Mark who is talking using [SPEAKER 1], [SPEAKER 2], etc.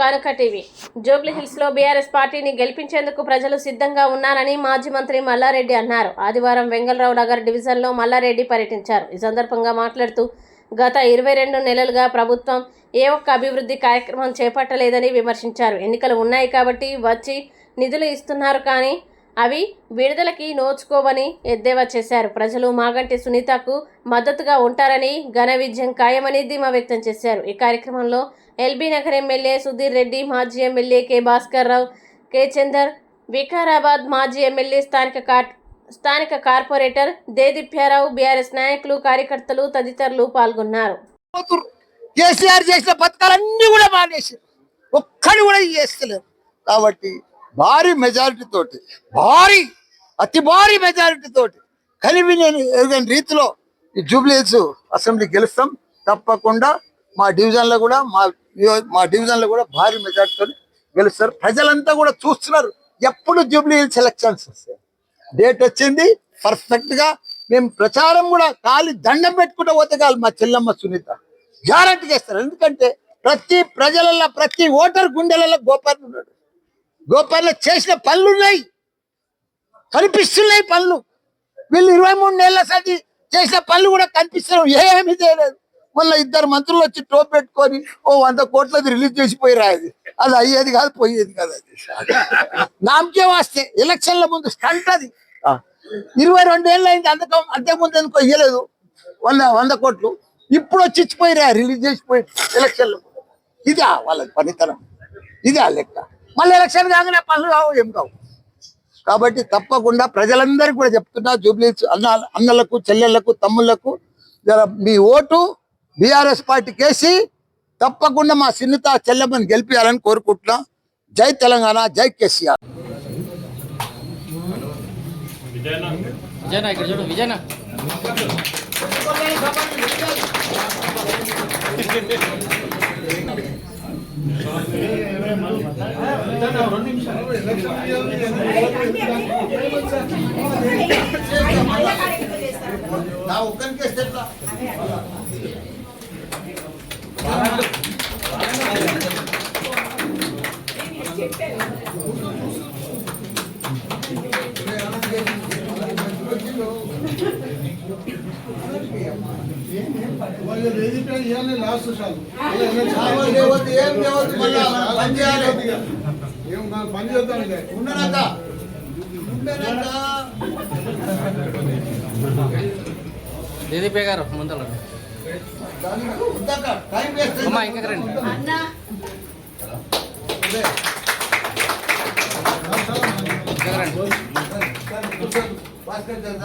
[SPEAKER 1] కానుక TV Jubilee హిల్స్లో BRS పార్టీని గెలిపించేందుకు ప్రజలు సిద్ధంగా ఉన్నారని మాజీ మంత్రి మల్లారెడ్డి అన్నారు. ఆదివారం వెంగళరావు నగర్ డివిజన్లో మల్లారెడ్డి పర్యటించారు. ఈ సందర్భంగా మాట్లాడుతూ గత ఇరవై రెండు నెలలుగా ప్రభుత్వం ఏ ఒక్క అభివృద్ధి కార్యక్రమం చేపట్టలేదని విమర్శించారు. ఎన్నికలు ఉన్నాయి కాబట్టి వచ్చి నిధులు ఇస్తున్నారు కానీ అవి విడుదలకి నోచుకోవని ఎద్దేవా చేశారు. ప్రజలు మాగంటి సునీతకు మద్దతుగా ఉంటారని ఘన విజయం ఖాయమని ధీమా వ్యక్తం చేశారు. ఈ కార్యక్రమంలో ఎల్బీ నగర్ ఎమ్మెల్యే సుధీర్ రెడ్డి మాజీ MLA K Bhaskar Rao K Chandar Vikarabad మాజీ ఎమ్మెల్యే స్థానిక కార్ స్థానిక కార్పొరేటర్ దేదిప్యారావు బీఆర్ఎస్ నాయకులు కార్యకర్తలు తదితరులు పాల్గొన్నారు.
[SPEAKER 2] కేసీఆర్ చేసిన పథకాలన్నీ కూడా మానేసారు ఒక్కడి కూడా చేస్తలేరు కాబట్టి భారీ మెజారిటీ తోటి భారీ అతి భారీ మెజారిటీ తోటి కలిపి నేను ఎరుగని రీతిలో ఈ జూబ్లీస్ అసెంబ్లీ గెలుస్తాం. తప్పకుండా మా డివిజన్లో కూడా మా మా డివిజన్లో కూడా భారీ మెజార్టీతో గెలుస్తారు. ప్రజలంతా కూడా చూస్తున్నారు. ఎప్పుడు జూబ్లీ హిల్స్ ఎలక్షన్స్ వస్తాయి. డేట్ వచ్చింది పర్ఫెక్ట్గా మేము ప్రచారం కూడా కాలి దండం పెట్టుకుంటూ పోతే కాదు మా చెల్లమ్మ సునీత. గ్యారంటీ చేస్తారు. ఎందుకంటే ప్రతి ప్రజలలో ప్రతి ఓటర్ గుండెలలో గోపాల్ ఉన్నాడు. గోపాల్ చేసిన పనులు ఉన్నాయి కనిపిస్తున్నాయి పనులు. వీళ్ళు ఇరవై మూడు నెలల సరి చేసిన పనులు కూడా కనిపిస్తున్నాం ఏమీ చేయలేదు. మొన్న ఇద్దరు మంత్రులు వచ్చి టోప్ పెట్టుకొని ఓ వంద కోట్లది రిలీజ్ చేసిపోయి రాదు అది అయ్యేది కాదు పోయేది కాదు అది. నామకే వాస్తే. ఎలక్షన్ల ముందు స్టంట్ అది. ఇరవై రెండు ఏళ్ళు అయింది అంతకం అంతకుముందు ఎందుకో ఇయ్యలేదు. వంద వంద కోట్లు. ఇప్పుడు వచ్చి ఇచ్చిపోయిరా రిలీజ్ చేసిపోయి ఎలక్షన్లు. ఇదా వాళ్ళ పనితనం. ఇదే లెక్క. మళ్ళీ ఎలక్షన్ కాగానే పనులు కావు ఏం కావు. కాబట్టి తప్పకుండా ప్రజలందరికీ కూడా చెప్తున్నా జూబ్లీస్ అన్న అన్నలకు చెల్లెళ్ళకు తమ్ముళ్ళకు మీ ఓటు బీఆర్ఎస్ పార్టీకి వేసి తప్పకుండా మా సిన్నిత చెల్లెమ్మని గెలిపించాలని కోరుకుంటున్నా జై తెలంగాణ జై కేసీఆర్
[SPEAKER 3] విజయనా ఇక్కడ చూడు విజయనా
[SPEAKER 2] నా ఒక్కరికి వేస్తే ఎట్లా?
[SPEAKER 4] వాళ్ళు ఇవ్వాలి లాస్ట్
[SPEAKER 2] లేవద్దు, ఏం లేవద్దు, మళ్ళా పని చేయాలి.
[SPEAKER 4] ఏం పని చేద్దాం
[SPEAKER 3] గారు
[SPEAKER 2] దానికి ఉండక్క. టైం వేస్ట్
[SPEAKER 3] అమ్మా ఇంకా రండి ఇంకా రండి
[SPEAKER 2] భాస్కర్ గారు